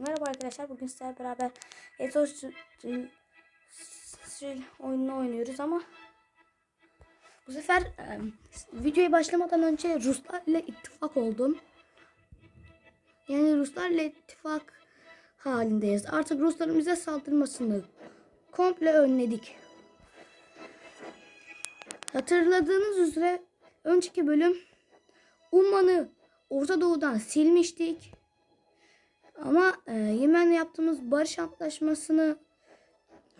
Merhaba arkadaşlar. Bugün sizlerle beraber Thrill oyununu oynuyoruz ama bu sefer videoya başlamadan önce Ruslar ile ittifak oldum. Yani Ruslar ile ittifak halindeyiz. Artık Rusların bize saldırmasını komple önledik. Hatırladığınız üzere önceki bölüm Umman'ı Orta Doğu'dan silmiştik. Ama e, Yemen'le yaptığımız barış antlaşmasını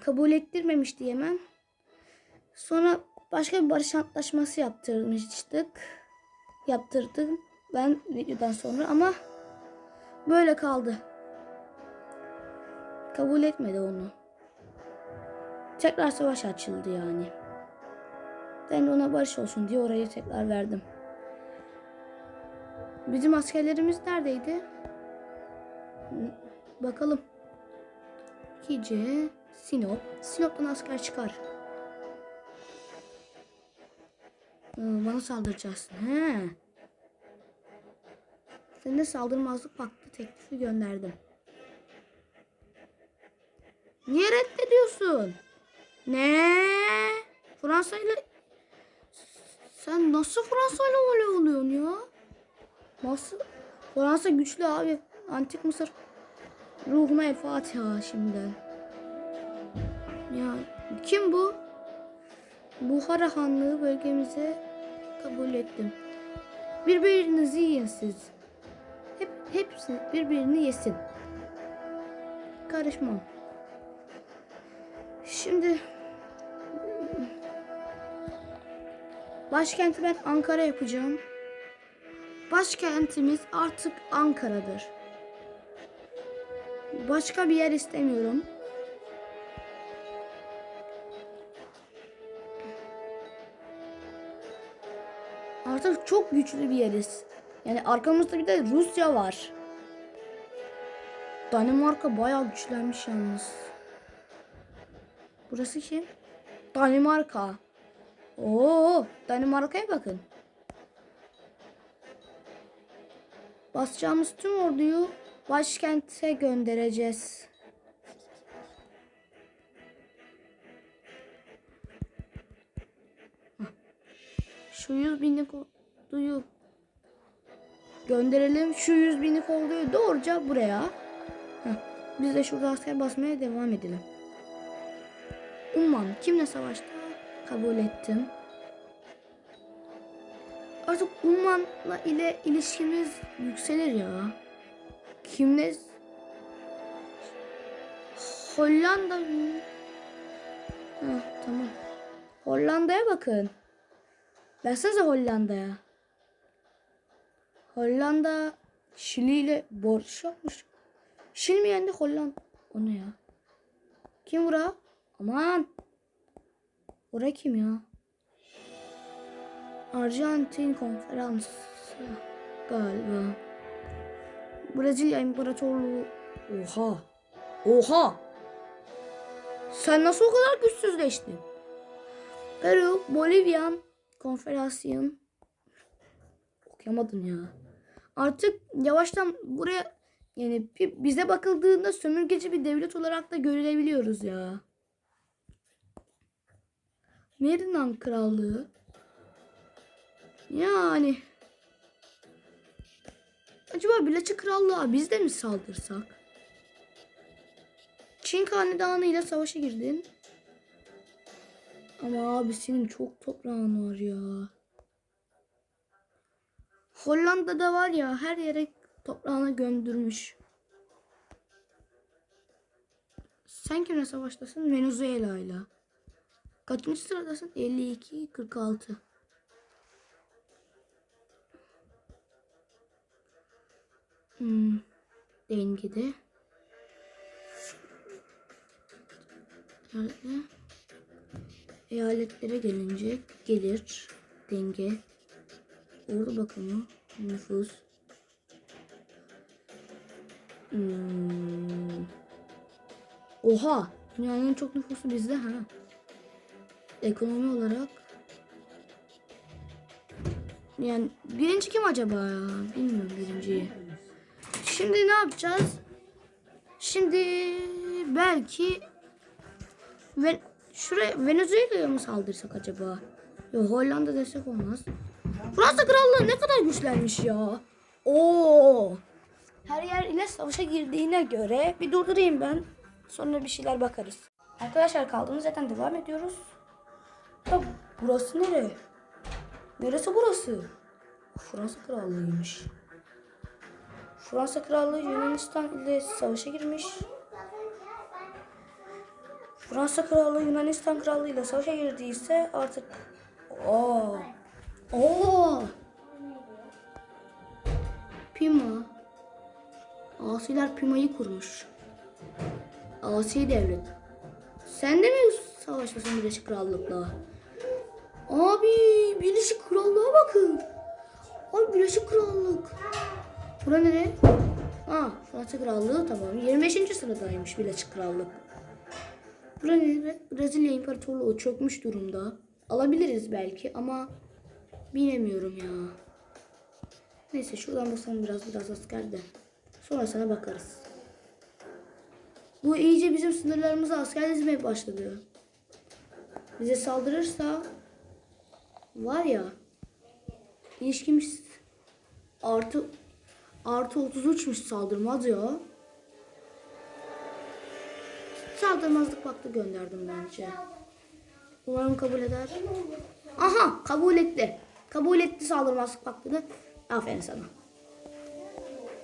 kabul ettirmemişti Yemen. Sonra başka bir barış antlaşması yaptırmıştık. Yaptırdım ben videodan sonra ama böyle kaldı. Kabul etmedi onu. Tekrar savaş açıldı yani. Ben de ona barış olsun diye orayı tekrar verdim. Bizim askerlerimiz neredeydi? Bakalım. Kice, Sinop. Sinop'tan asker çıkar. Ee, Bana saldıracaksın. He. Sen de saldırmazlık paktı teklifi gönderdim. Niye reddediyorsun? Ne? Fransa ile sen nasıl Fransa ile oluyorsun ya? Nasıl? Fransa güçlü abi. Antik Mısır ruhuna el Fatiha şimdiden. Ya kim bu? Buhara Hanlığı bölgemize kabul ettim. Birbirinizi yiyin siz. Hep hepsi birbirini yesin. Karışmam. Şimdi başkenti ben Ankara yapacağım. Başkentimiz artık Ankara'dır. Başka bir yer istemiyorum. Artık çok güçlü bir yeriz. Yani arkamızda bir de Rusya var. Danimarka bayağı güçlenmiş yalnız. Burası kim? Danimarka. Oo, Danimarka'ya bakın. Basacağımız tüm orduyu başkente göndereceğiz. Şu yüz binlik orduyu gönderelim. Şu yüz binlik orduyu doğruca buraya. Biz de şurada asker basmaya devam edelim. Umman kimle savaşta? Kabul ettim. Artık Umman'la ile ilişkimiz yükselir ya. Kimle? Hollanda mı? Heh, tamam. Hollanda'ya bakın. Baksanıza Hollanda'ya. Hollanda Şili ile borç yapmış. Şili mi yendi Hollanda? O ne ya? Kim bura? Aman. Ora kim ya? Arjantin konferansı galiba. Brezilya İmparatorluğu. Oha. Oha. Sen nasıl o kadar güçsüzleştin? Peru, Bolivyan, Konfederasyon. Okuyamadım ya. Artık yavaştan buraya yani bize bakıldığında sömürgeci bir devlet olarak da görülebiliyoruz ya. Merinan Krallığı. Yani. Acaba Birleşik Krallığa biz de mi saldırsak? Çin Hanedanı ile savaşa girdin. Ama abi senin çok toprağın var ya. Hollanda'da var ya her yere toprağına gömdürmüş. Sen kimle savaştasın? Venezuela ile. Kaçıncı sıradasın? 52, Hmm, dengede. Nerede? Eyaletlere gelince gelir denge. Ordu bakımı nüfus. Hmm. Oha! Dünyanın en çok nüfusu bizde ha. Ekonomi olarak yani birinci kim acaba ya? Bilmiyorum birinciyi. Şimdi ne yapacağız? Şimdi belki ve şuraya Venezuela'ya mı saldırsak acaba? Yok Hollanda desek olmaz. Fransa Krallığı ne kadar güçlenmiş ya. Oo. Her yer ile savaşa girdiğine göre bir durdurayım ben. Sonra bir şeyler bakarız. Arkadaşlar kaldığımız yerden devam ediyoruz. Ya burası nere? Neresi burası? Fransa Krallığı'ymış. Fransa Krallığı Yunanistan ile savaşa girmiş. Fransa Krallığı Yunanistan Krallığı ile savaşa girdiyse artık Oo. Oo. Pima. Asiler Pima'yı kurmuş. Asi devlet. Sen de mi savaştasın Birleşik Krallık'la? Abi Birleşik Krallığa bakın. Ay Birleşik Krallık. Bura nere? Aa Fransa Krallığı tamam. 25. sıradaymış Birleşik Krallık. Bura nere? Brezilya İmparatorluğu çökmüş durumda. Alabiliriz belki ama bilemiyorum ya. Neyse şuradan basalım biraz biraz asker de. Sonrasına bakarız. Bu iyice bizim sınırlarımıza asker dizmeye başladı. Bize saldırırsa var ya ilişkimiz artı artı 33'müş saldırmaz ya. Saldırmazlık vakti gönderdim bence. Umarım kabul eder. Aha kabul etti. Kabul etti saldırmazlık vaktini. Aferin sana.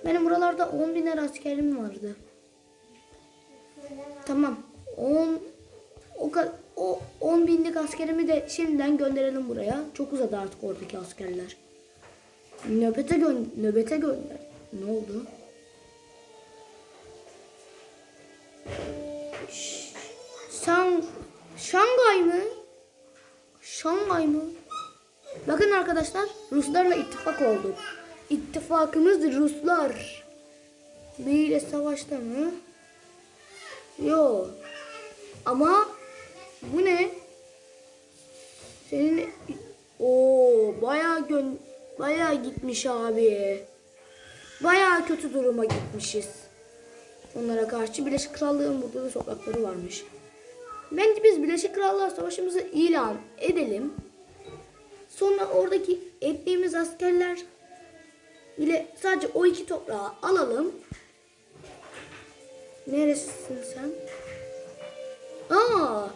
Benim buralarda 10 biner askerim vardı. Tamam. 10 o, o 10 binlik askerimi de şimdiden gönderelim buraya. Çok uzadı artık oradaki askerler. Nöbete gö nöbete gönder. Ne oldu? Ş- Şang Şangay mı? Şangay mı? Bakın arkadaşlar Ruslarla ittifak olduk. İttifakımız Ruslar. Biriyle savaşta mı? Yo. Ama bu ne? Senin o bayağı gön bayağı gitmiş abi. Bayağı kötü duruma gitmişiz. Onlara karşı Birleşik Krallığın burada da sokakları varmış. Bence biz Birleşik Krallığa savaşımızı ilan edelim. Sonra oradaki ettiğimiz askerler ile sadece o iki toprağı alalım. Neresisin sen? Aa,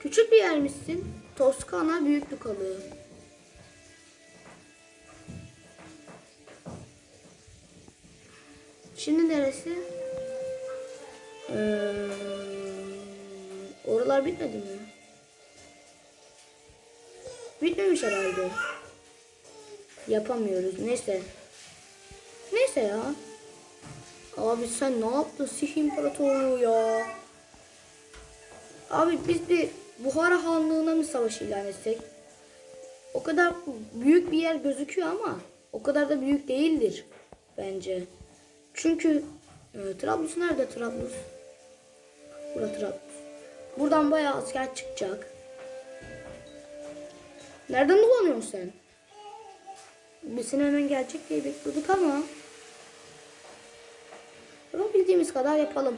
küçük bir yer misin? Toskana Büyük Dukalığı. Şimdi neresi? Ee, oralar bitmedi mi? Bitmemiş herhalde. Yapamıyoruz. Neyse. Neyse ya. Abi sen ne yaptın Sih İmparatorluğu ya? Abi biz bir Buhara Hanlığı'na mı savaş ilan etsek? O kadar büyük bir yer gözüküyor ama o kadar da büyük değildir bence. Çünkü e, Trablus nerede Trablus? Burada Trablus. Buradan bayağı asker çıkacak. Nereden dolanıyorsun sen? Biz seni hemen gelecek diye bekliyorduk ama yapabildiğimiz kadar yapalım.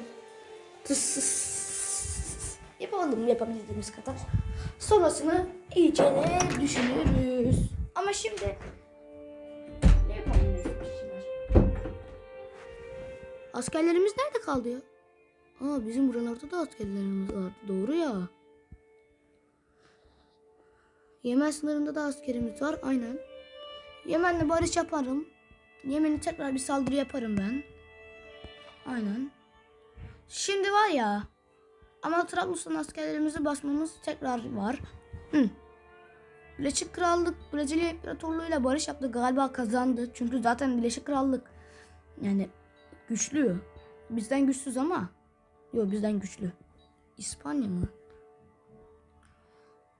Tıs. Yapalım yapabildiğimiz kadar. Sonrasını iyice düşünürüz. Ama şimdi Askerlerimiz nerede kaldı ya? Aa bizim buralarda da askerlerimiz vardı. Doğru ya. Yemen sınırında da askerimiz var. Aynen. Yemen'le barış yaparım. Yemen'e tekrar bir saldırı yaparım ben. Aynen. Şimdi var ya. Ama Trablus'tan askerlerimizi basmamız tekrar var. Hı. Birleşik Krallık Brezilya İmparatorluğu'yla barış yaptı. Galiba kazandı. Çünkü zaten Birleşik Krallık yani güçlü. Bizden güçsüz ama. Yok bizden güçlü. İspanya mı?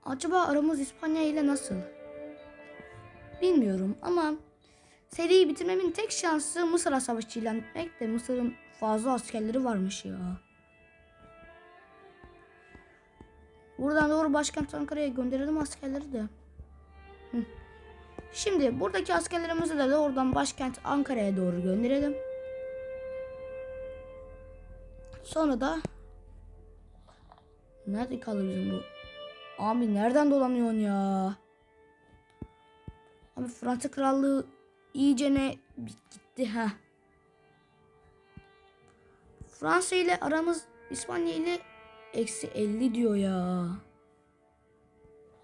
Acaba aramız İspanya ile nasıl? Bilmiyorum ama seriyi bitirmemin tek şansı Mısır'a savaş ilan etmek de Mısır'ın fazla askerleri varmış ya. Buradan doğru başkent Ankara'ya gönderelim askerleri de. Şimdi buradaki askerlerimizi de oradan başkent Ankara'ya doğru gönderelim. Sonra da nerede kaldı bizim bu? Abi nereden dolanıyorsun ya? Abi Fransa Krallığı iyice ne gitti ha. Fransa ile aramız İspanya ile eksi 50 diyor ya.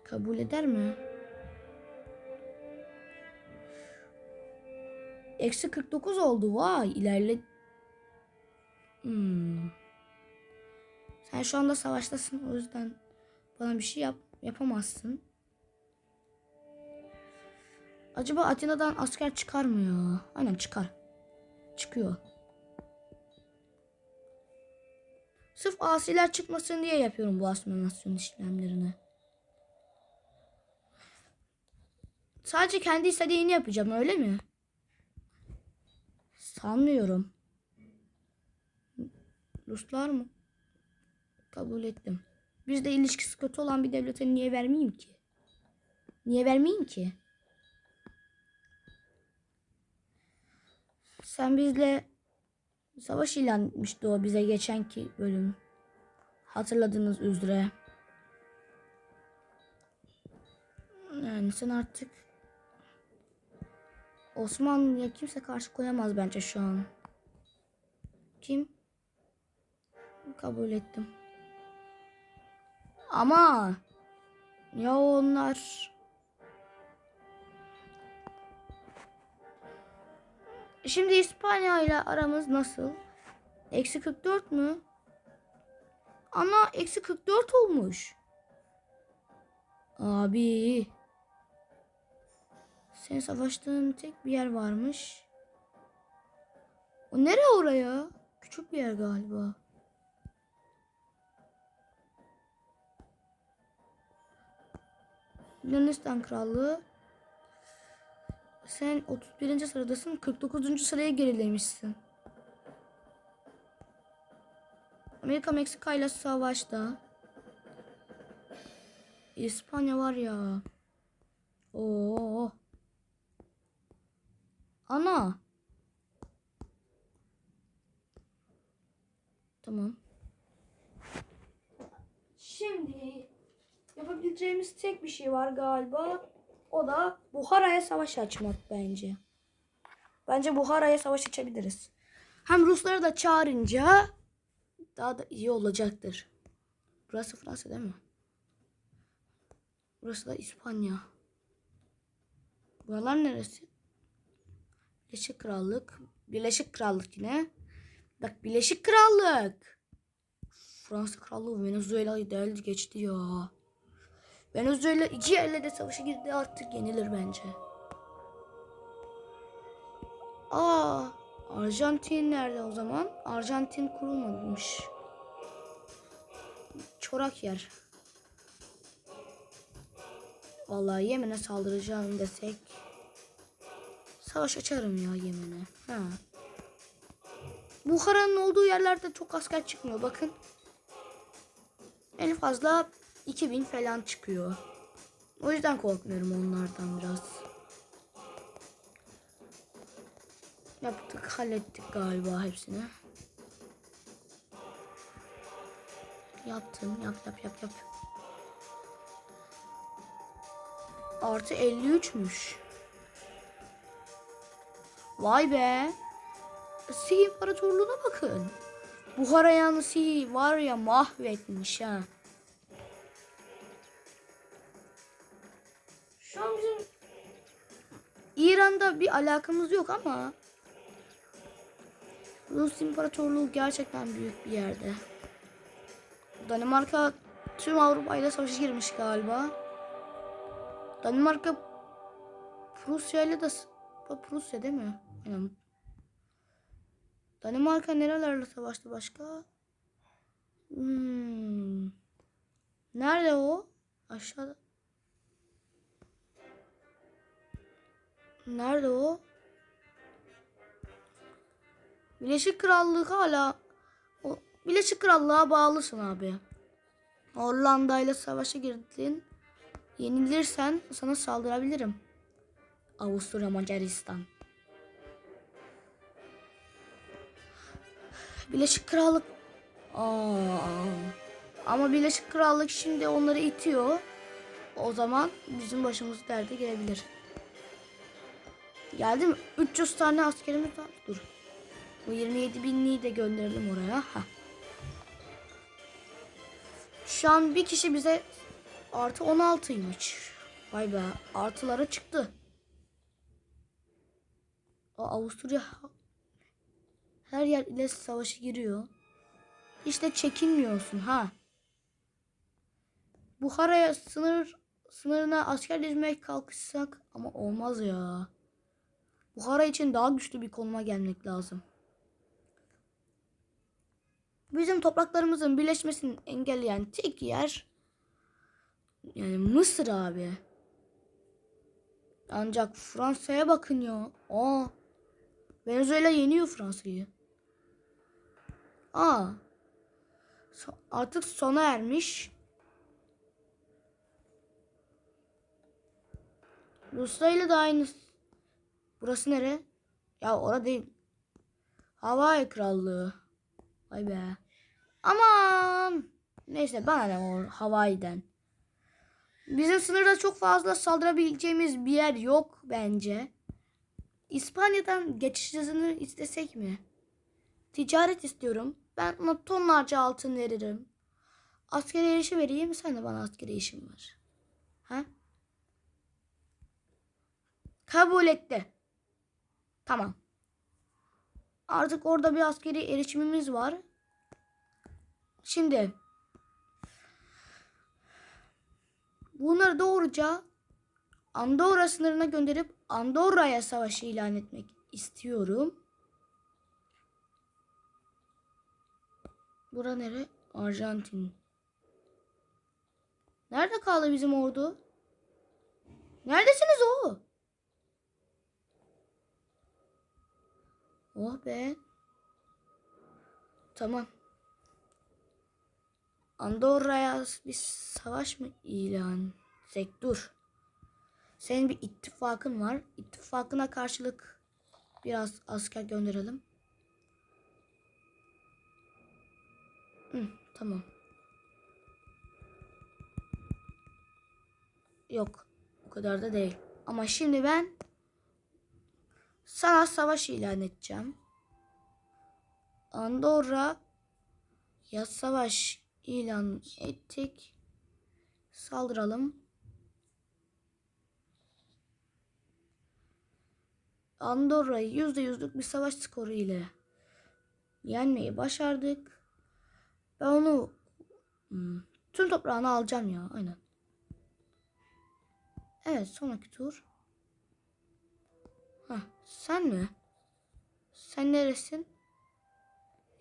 Kabul eder mi? Eksi 49 oldu. Vay ilerle. Hmm. Sen şu anda savaştasın. O yüzden bana bir şey yap yapamazsın. Acaba Atina'dan asker çıkar mı ya? Aynen çıkar. Çıkıyor. Sırf asiler çıkmasın diye yapıyorum bu asimilasyon işlemlerini. Sadece kendi istediğini yapacağım öyle mi? Sanmıyorum. Ruslar mı? Kabul ettim. Bizde ilişkisi kötü olan bir devlete niye vermeyeyim ki? Niye vermeyeyim ki? Sen bizle savaş ilan etmişti o bize geçenki bölüm. Hatırladığınız üzere. Yani sen artık Osmanlı'ya kimse karşı koyamaz bence şu an. Kim? Kabul ettim. Ama ya onlar Şimdi İspanya ile aramız nasıl? Eksi 44 mü? Ana eksi 44 olmuş. Abi. Sen savaştığın tek bir yer varmış. O nere oraya? Küçük bir yer galiba. Yunanistan Krallığı. Sen 31. sıradasın. 49. sıraya gerilemişsin. Amerika Meksika ile savaşta. İspanya var ya. Oo. Ana. Tamam. Şimdi yapabileceğimiz tek bir şey var galiba. O da Buhara'ya savaş açmak bence. Bence Buhara'ya savaş açabiliriz. Hem Rusları da çağırınca daha da iyi olacaktır. Burası Fransa değil mi? Burası da İspanya. Buralar neresi? Birleşik Krallık. Birleşik Krallık yine. Bak Birleşik Krallık. Fransa Krallığı Venezuela'yı deldi geçti ya. Venezuela iki elle de savaşa girdi artık yenilir bence. Aa, Arjantin nerede o zaman? Arjantin kurulmamış. Çorak yer. Vallahi Yemen'e saldıracağım desek savaş açarım ya Yemen'e. Ha. Buhara'nın olduğu yerlerde çok asker çıkmıyor bakın. En fazla 2000 falan çıkıyor. O yüzden korkmuyorum onlardan biraz. Yaptık, hallettik galiba hepsini. Yaptım, yap yap yap yap. Artı 53'müş. Vay be. Sih İmparatorluğu'na bakın. Buhara'yanı Sih var ya mahvetmiş ha. İran'da bir alakamız yok ama Rus İmparatorluğu gerçekten büyük bir yerde. Danimarka tüm Avrupa ile savaşa girmiş galiba. Danimarka Prusya ile de Prusya değil mi? Yani Danimarka nerelerle savaştı başka? Hmm. Nerede o? Aşağıda. Nerede o? Birleşik Krallığı hala o Birleşik Krallığa bağlısın abi. Hollanda ile savaşa girdin. Yenilirsen sana saldırabilirim. Avusturya Macaristan. Birleşik Krallık Aa. Ama Birleşik Krallık şimdi onları itiyor. O zaman bizim başımız derde gelebilir. Geldi mi? 300 tane askerimiz var. Dur. Bu 27 binliği de gönderelim oraya. Heh. Şu an bir kişi bize artı 16'ymış. Vay be artılara çıktı. O Avusturya her yer ile savaşa giriyor. İşte çekinmiyorsun ha. Buhara'ya sınır sınırına asker dizmeye kalkışsak ama olmaz ya. Buhara için daha güçlü bir konuma gelmek lazım. Bizim topraklarımızın birleşmesini engelleyen tek yer yani Mısır abi. Ancak Fransa'ya bakın ya. Aa. Venezuela yeniyor Fransa'yı. Aa. So- artık sona ermiş. Rusya ile de aynı. Burası nere? Ya orada değil. Hawaii Krallığı. Vay be. Aman. Neyse bana ne o Hawaii'den. Bizim sınırda çok fazla saldırabileceğimiz bir yer yok bence. İspanya'dan geçiş hızını istesek mi? Ticaret istiyorum. Ben ona tonlarca altın veririm. Askeri erişim vereyim. Sen de bana askeri işim var. Ha? Kabul etti. Tamam. Artık orada bir askeri erişimimiz var. Şimdi bunları doğruca Andorra sınırına gönderip Andorra'ya savaşı ilan etmek istiyorum. Bura nere? Arjantin. Nerede kaldı bizim ordu? Neredesiniz o? Oh be. Tamam. Andorra'ya bir savaş mı ilan etsek? Dur. Senin bir ittifakın var. İttifakına karşılık biraz asker gönderelim. Hı, tamam. Yok. O kadar da değil. Ama şimdi ben sana savaş ilan edeceğim. Andorra ya savaş ilan ettik. Saldıralım. Andorra'yı yüzde yüzlük bir savaş skoru ile yenmeyi başardık. Ben onu hmm, tüm toprağını alacağım ya aynen. Evet sonraki tur. Sen mi? Sen neresin?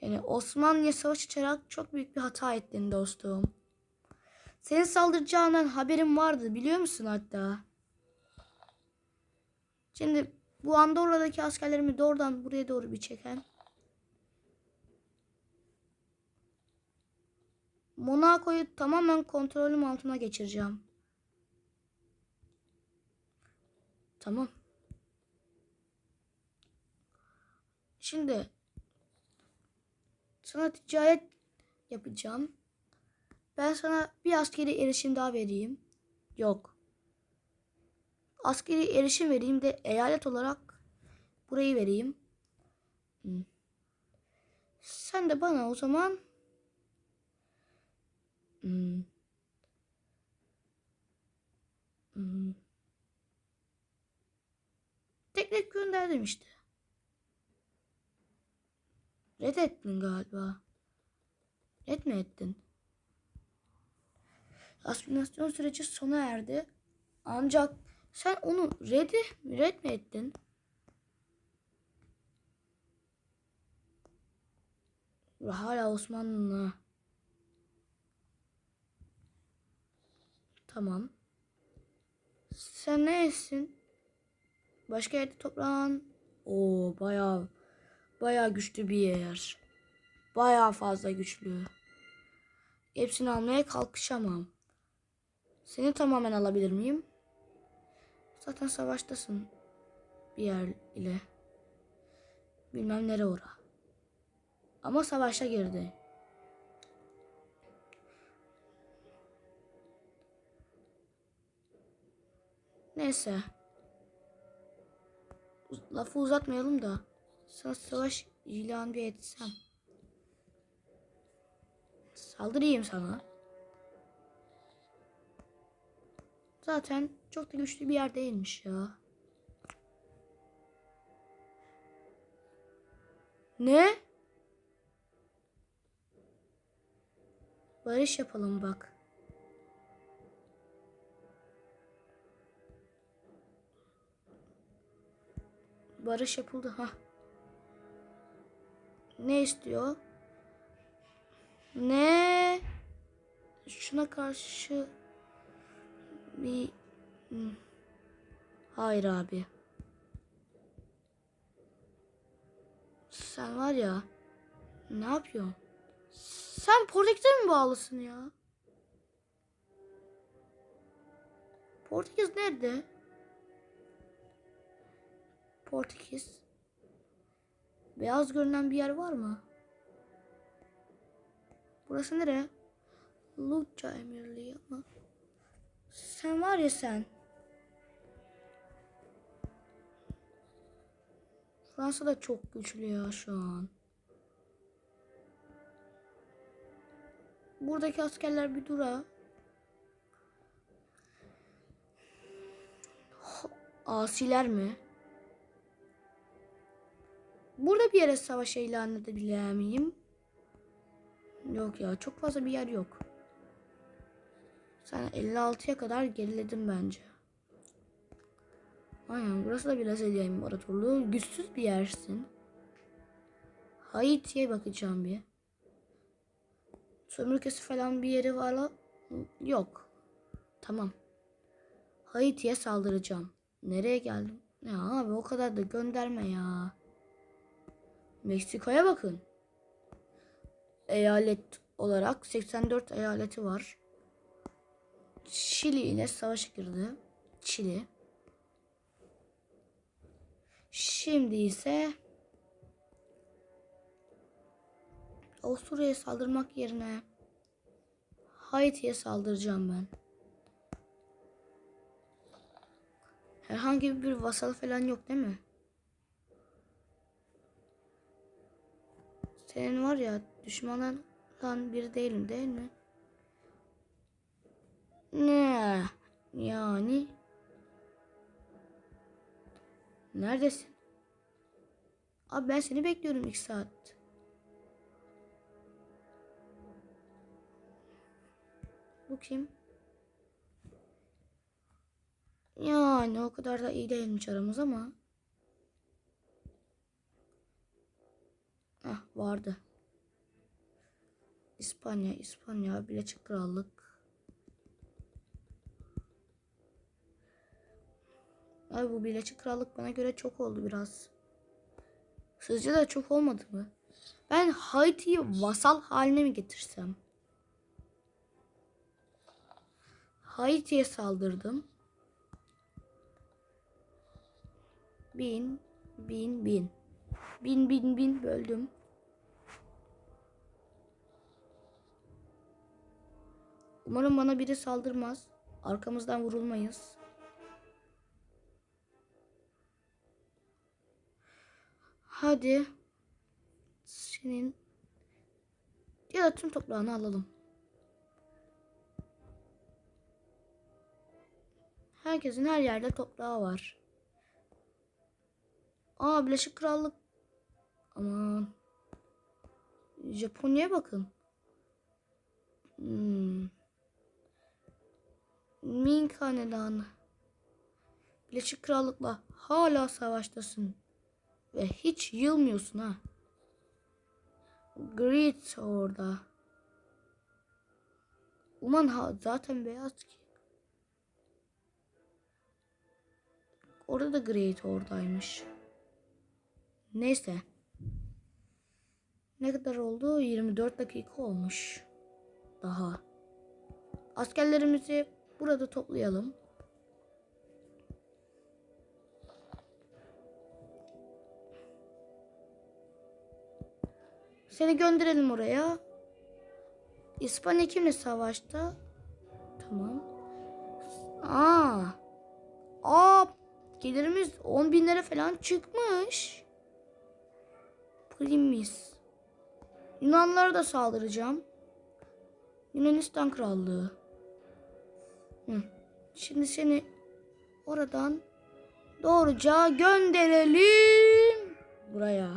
Yani Osmanlı'ya savaş açarak çok büyük bir hata ettin dostum. Senin saldıracağından haberim vardı biliyor musun hatta? Şimdi bu Andorra'daki askerlerimi doğrudan buraya doğru bir çeken. Monaco'yu tamamen kontrolüm altına geçireceğim. Tamam. Şimdi sana ticaret yapacağım. Ben sana bir askeri erişim daha vereyim. Yok. Askeri erişim vereyim de eyalet olarak burayı vereyim. Hmm. Sen de bana o zaman hmm. Hmm. Teklif gönderdim işte. Reddettin galiba. Red mi ettin? Asimilasyon süreci sona erdi. Ancak sen onu red, red mi ettin? Hala Osmanlı. Tamam. Sen nesin? Başka yerde toprağın. Oo bayağı Baya güçlü bir yer. Baya fazla güçlü. Hepsini almaya kalkışamam. Seni tamamen alabilir miyim? Zaten savaştasın bir yer ile. Bilmem nere ora. Ama savaşa girdi. Neyse. Lafı uzatmayalım da. Sana savaş ilan bir etsem. Saldırayım sana. Zaten çok da güçlü bir yer değilmiş ya. Ne? Barış yapalım bak. Barış yapıldı ha. Ne istiyor? Ne? Şuna karşı bir Hmm. Hayır abi. Sen var ya ne yapıyorsun? Sen Portekiz'e mi bağlısın ya? Portekiz nerede? Portekiz. Beyaz görünen bir yer var mı? Burası nere? Lucca Emirliği ama. Sen var ya sen. Fransa da çok güçlü ya şu an. Buradaki askerler bir dura. Asiler mi? Burada bir yere savaş ilan edebilir miyim? Yok ya çok fazla bir yer yok. Sen 56'ya kadar geriledin bence. Aynen burası da biraz Brezilya İmparatorluğu. Güçsüz bir yersin. Haiti'ye bakacağım bir. Sömürgesi falan bir yeri var? Yok. Tamam. Haiti'ye saldıracağım. Nereye geldim? Ya abi o kadar da gönderme ya. Meksiko'ya bakın. Eyalet olarak 84 eyaleti var. Şili ile savaş girdi. Şili. Şimdi ise Avusturya'ya saldırmak yerine Haiti'ye saldıracağım ben. Herhangi bir vasal falan yok değil mi? Senin var ya düşmanlardan biri değilim değil mi? Ne? Yani? Neredesin? Abi ben seni bekliyorum iki saat. Bu kim? Yani o kadar da iyi değilmiş aramız ama. Ah vardı. İspanya, İspanya, Birleşik Krallık. Abi bu Birleşik Krallık bana göre çok oldu biraz. Sizce de çok olmadı mı? Ben Haiti'yi vasal haline mi getirsem? Haiti'ye saldırdım. Bin, bin, bin. Bin, bin, bin böldüm. Umarım bana biri saldırmaz. Arkamızdan vurulmayız. Hadi. Senin ya da tüm toprağını alalım. Herkesin her yerde toprağı var. Aa Birleşik Krallık. Aman. Japonya'ya bakın. Hmm. Ming Hanedanı. Birleşik Krallık'la hala savaştasın. Ve hiç yılmıyorsun ha. Great orada. Uman ha zaten beyaz ki. Orada da Great oradaymış. Neyse. Ne kadar oldu? 24 dakika olmuş. Daha. Askerlerimizi burada toplayalım. Seni gönderelim oraya. İspanya kimle savaşta? Tamam. Aa. Aa gelirimiz 10 binlere falan çıkmış. Primis. Yunanlara da saldıracağım. Yunanistan Krallığı. Hı. Şimdi seni oradan doğruca gönderelim buraya.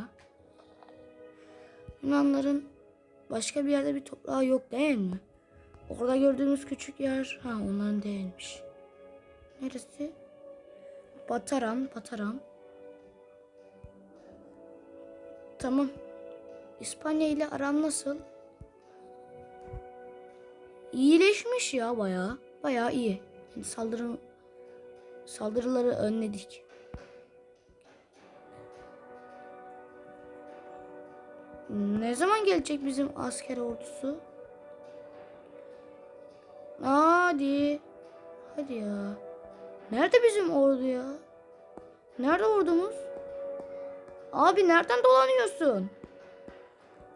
Yunanların başka bir yerde bir toprağı yok değil mi? Orada gördüğümüz küçük yer ha onların değilmiş. Neresi? Bataram, Bataram. Tamam. İspanya ile aram nasıl? İyileşmiş ya bayağı. Bayağı iyi. Yani saldırı saldırıları önledik. Ne zaman gelecek bizim asker ordusu? Hadi. Hadi ya. Nerede bizim ordu ya? Nerede ordumuz? Abi nereden dolanıyorsun?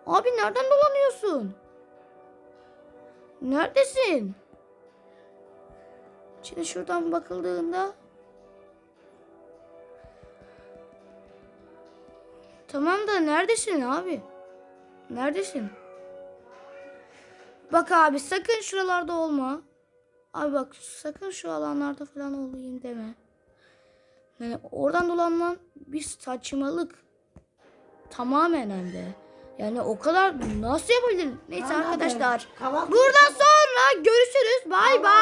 Abi nereden dolanıyorsun? Neredesin? Şimdi şuradan bakıldığında Tamam da neredesin abi? Neredesin? Bak abi sakın şuralarda olma. Abi bak sakın şu alanlarda falan olayım deme. Yani oradan dolanman bir saçmalık. Tamamen hem de. Yani o kadar nasıl yapabilir? Neyse hadi. arkadaşlar. Kahvaltı Buradan sonra görüşürüz. Bay bay.